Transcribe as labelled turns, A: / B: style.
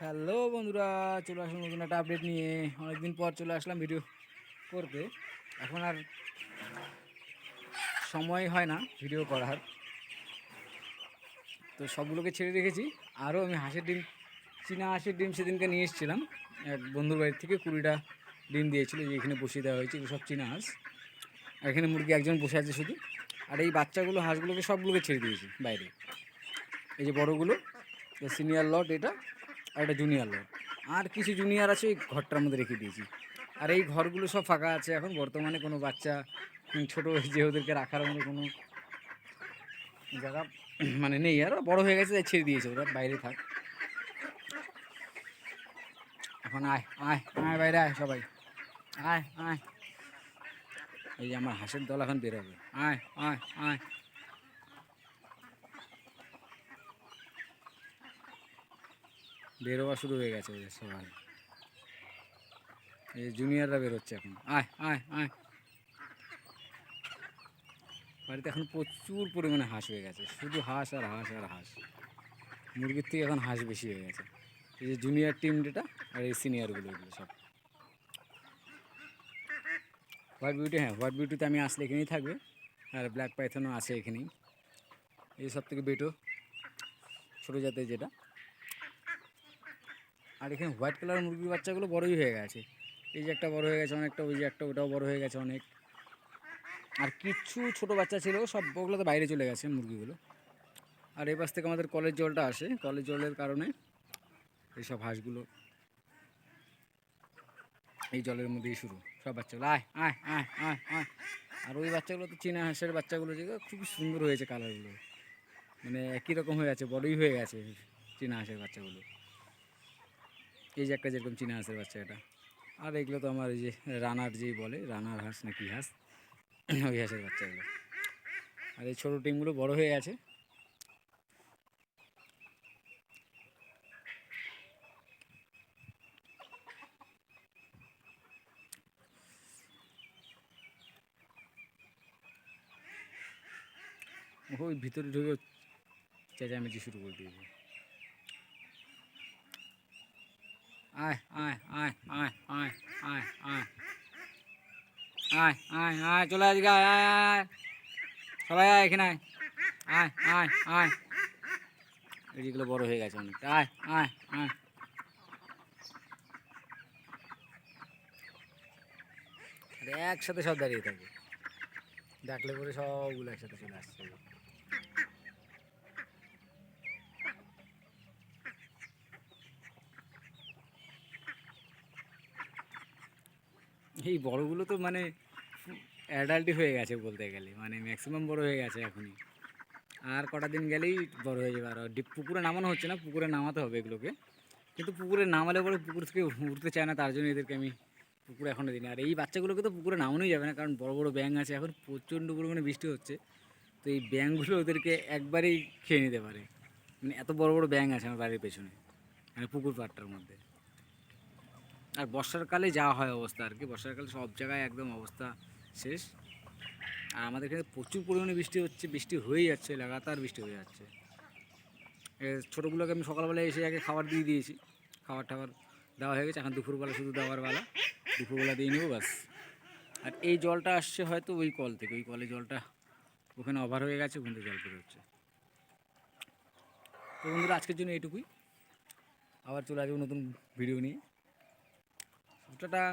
A: Hello বন্ধুরা, চলে আসলাম নতুন একটা আপডেট নিয়ে। অনেকদিন পর চলে আসলাম ভিডিও করতে। এখন আর সময় হয় না ভিডিও করার। তো সবগুলোকে ছেড়ে রেখেছি। আরও আমি হাঁসের ডিম, চীনা হাঁসের ডিম সেদিনকে নিয়ে এসেছিলাম। এক বন্ধুর বাড়ির থেকে কুড়িটা ডিম দিয়েছিল যে এখানে বসিয়ে দেওয়া হয়েছে সব চীনা হাঁস। আর এখানে মুরগি একজন বসে আছে শুধু। আর এই বাচ্চাগুলো, হাঁসগুলোকে সবগুলোকে ছেড়ে দিয়েছি বাইরে। এই যে বড়গুলো সিনিয়র লট এটা আর এটা জুনিয়র লোক। আর কিছু জুনিয়র আছে ওই ঘরটার মধ্যে রেখে দিয়েছি। আর এই ঘরগুলো সব ফাঁকা আছে এখন। বর্তমানে কোনো বাচ্চা ছোটো যে ওদেরকে রাখার মতো কোনো জায়গা মানে নেই। আর বড় হয়ে গেছে, তাই ছেড়ে দিয়েছে। ওরা বাইরে থাক। এখন আয় আয় আয় বাইরে আয় সবাই। আয় আয়। এই আমার হাঁসের দল এখন বেরোবে। আয় আয় আয়। বেরোয়া শুরু হয়ে গেছে ওদের সবাই। এই জুনিয়ররা বেরোচ্ছে এখন। আয় আয় আয়। বাড়িতে এখন প্রচুর পরিমাণে হাঁস হয়ে গেছে। শুধু হাঁস আর হাঁস আর হাঁস। মুরগির থেকে এখন হাঁস বেশি হয়ে গেছে। এই যে জুনিয়র টিম যেটা আর এই সিনিয়রগুলো এগুলো সব। হোয়াইট বিউটি হ্যাঁ হোয়াইট বিউটিতে আমি আসলে এখানেই থাকবে। আর ব্ল্যাক পাইথনও আছে এখানেই। এই সব থেকে বেটো ছোটো জাতের যেটা। আর এখানে হোয়াইট কালার মুরগির বাচ্চাগুলো বড়ই হয়ে গেছে। এই যে একটা বড় হয়ে গেছে অনেকটা, ওই যে একটা, ওটাও বড় হয়ে গেছে অনেক। আর কিছু ছোট বাচ্চা ছিল সব ওগুলো তো বাইরে চলে গেছে মুরগিগুলো। আর এই পাশ থেকে আমাদের কলের জলটা আসে, কলের জলের কারণে এইসব হাঁসগুলো এই জলের মধ্যেই শুরু। সব বাচ্চাগুলো, আয় আয় আয় আয় আয়। আর ওই বাচ্চাগুলো তো চীনা হাঁসের বাচ্চাগুলো যেগুলো খুবই সুন্দর হয়েছে কালারগুলো মানে একই রকম হয়ে গেছে, বড়ই হয়ে গেছে চীনা হাঁসের বাচ্চাগুলো। এই যে একটা যেরকম চীনা হাঁসের বাচ্চা এটা। আর এগুলো তো আমার এই যে রানার যেই বলে, রানার হাঁস না কি হাঁস? ওই হাঁসের বাচ্চাগুলো আর এই ছোটো টিমগুলো বড় হয়ে গেছে। ওই ভিতরে ঢুকে চেঁচামেচি শুরু করে দিয়েছে। আয় আয় আয় আয় আয় আয় আয় চলে আজকে আয় আয় আয় সবাই আয় এখানে আয়। আয় আয় আয়। এদিকগুলো বড় হয়ে গেছে অনেকটা। আয় আয় আয়। একসাথে সব দাঁড়িয়ে থাকে। ডাকলে পরে সবগুলো একসাথে চলে আসছে। এই বড়গুলো তো মানে অ্যাডাল্টই হয়ে গেছে বলতে গেলে। মানে ম্যাক্সিমাম বড় হয়ে গেছে এখনই। আর কটা দিন গেলেই বড় হয়ে যাবে। আর ডিপ পুকুরে নামানো হচ্ছে না, পুকুরে নামাতে হবে এগুলোকে। কিন্তু পুকুরে নামালে পরে পুকুর থেকে উঠতে চায় না, তার জন্য এদেরকে আমি পুকুরে এখনও দিই আর এই বাচ্চাগুলোকে তো পুকুরে নামানোই যাবে না, কারণ বড় বড় ব্যাঙ আছে। এখন প্রচণ্ড পরিমাণে বৃষ্টি হচ্ছে। তো এই ব্যাঙগুলো ওদেরকে একবারেই খেয়ে নিতে পারে। মানে এত বড় বড় ব্যাঙ আছে আমার বাড়ির পেছনে। মানে পুকুর পাড়টার মধ্যে। আর বর্ষাকালে যাওয়া হয় অবস্থা আর কি বর্ষাকালে সব জায়গায় একদম অবস্থা শেষ। আর আমাদের এখানে প্রচুর পরিমাণে বৃষ্টি হচ্ছে, বৃষ্টি হয়েই যাচ্ছে, লাগাতার বৃষ্টি হয়ে যাচ্ছে। ছোটোগুলোকে আমি সকালবেলায় এসে আগে খাবার দিয়ে দিয়েছি, খাবার টাবার দেওয়া হয়ে গেছে, এখন দুপুরবেলা শুধু দেওয়ার বেলা, দুপুরবেলা দিয়ে নেব ব্যাস। আর এই জলটা আসছে হয়তো ওই কল থেকে, ওই কলে জলটা ওখানে ওভার হয়ে গেছে, ওখান জল বের হচ্ছে। তো বন্ধুরা, আজকের জন্য এইটুকুই। আবার চলে আসব নতুন ভিডিও নিয়ে। Dadah.